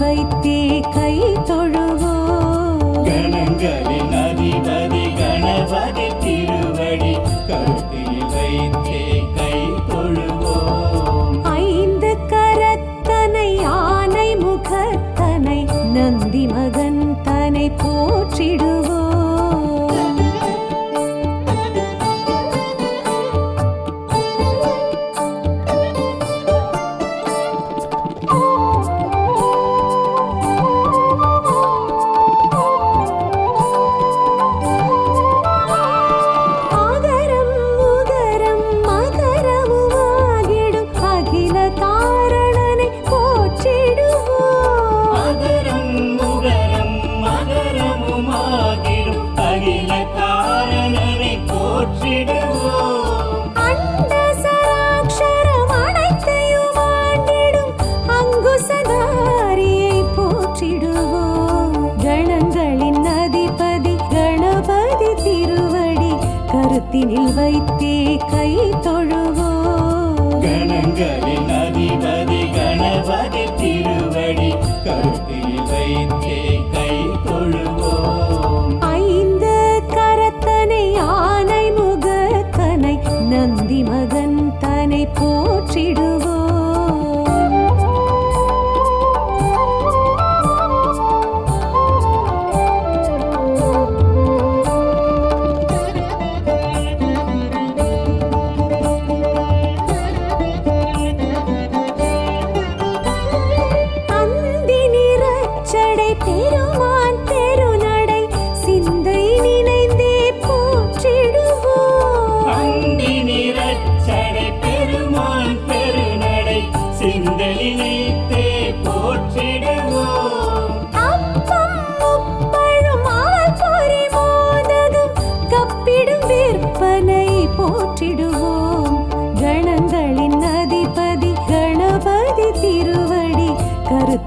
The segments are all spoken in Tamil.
வைத்தே கை தொழ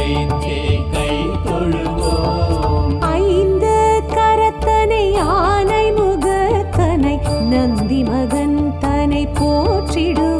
வைத்தே கை தொழுவோம். ஐந்த கரத்தனை ஆனை முகத்தனை நந்தி மகன் தனை போற்றிடுவோம்.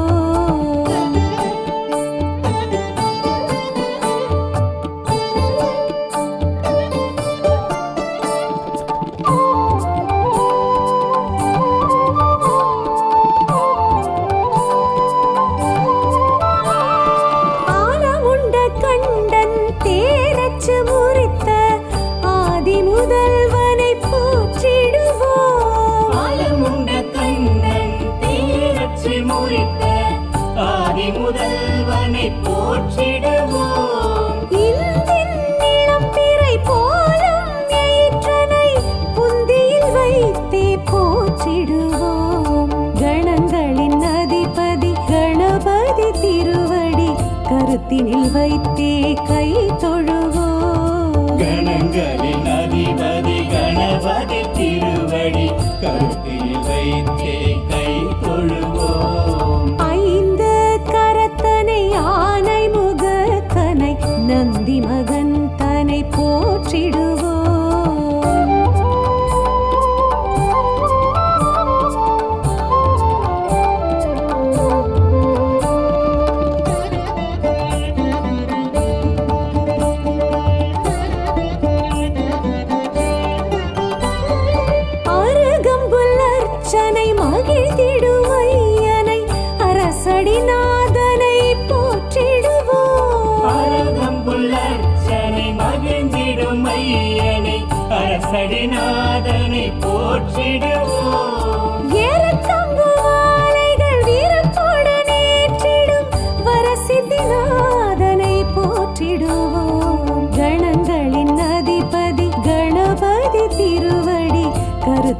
நந்தி மகன் தனை போற்றிடு.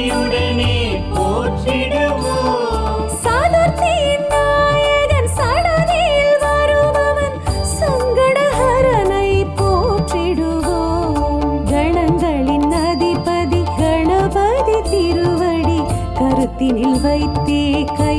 கருணையுடனே போற்றிடுவோம் சாதுர்த்தியின் நாயகன் சடனில் வருபவன் சங்கடஹரனை போற்றிடுவோம். கணங்களின் அதிபதி கணபதி திருவடி கருத்தினில் வைத்தே கை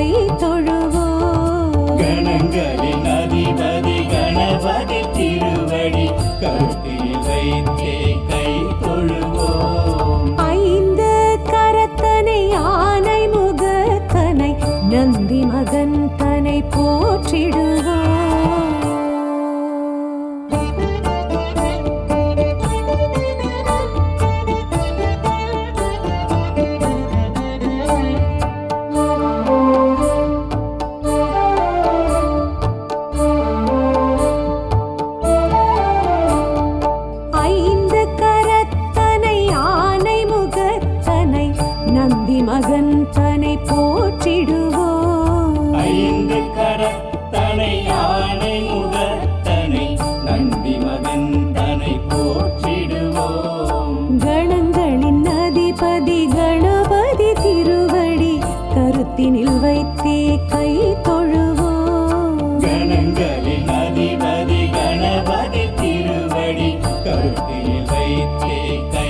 கருத்தில் வைத்தே கை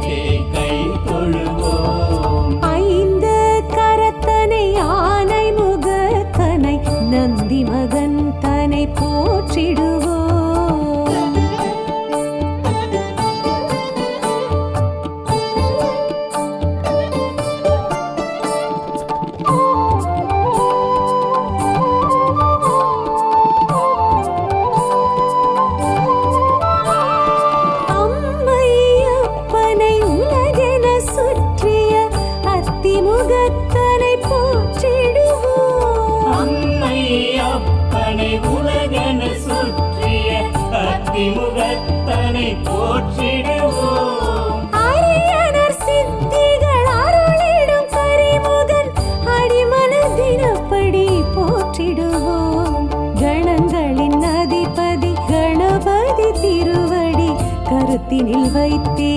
வைத்தே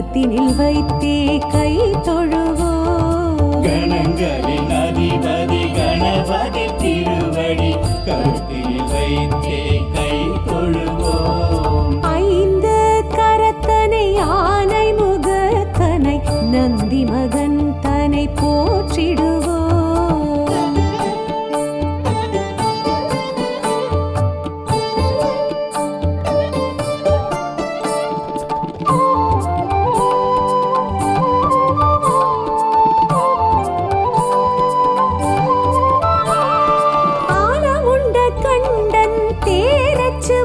கரத்தினில் வைத்தே கை தொழுவோ கணங்களின் அதிபதி கணபதி திருவடி கரு যে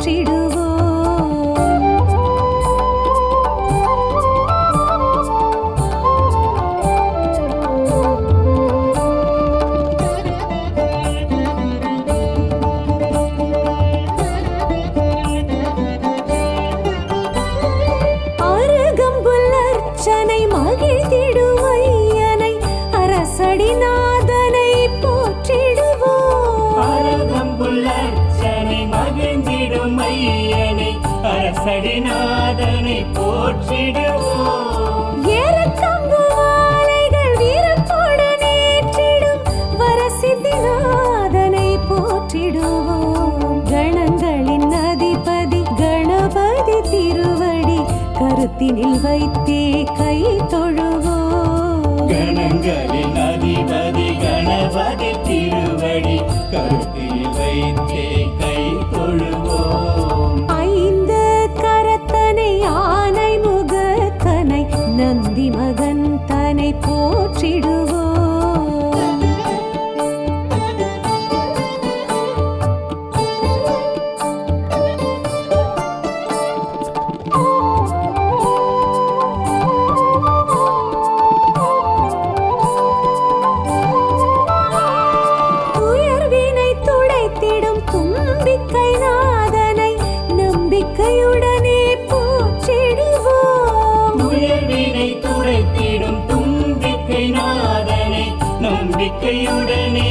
காற்றிடும் கரத்தினில் வைத்தே கை தொழுவோ கணங்களின் அதிபதி நம்பிக்கையுடனே போற்றிடுவோம். முயல்வினை துடைத்திடும் தும்பிக்கை நாதனை நம்பிக்கையுடனே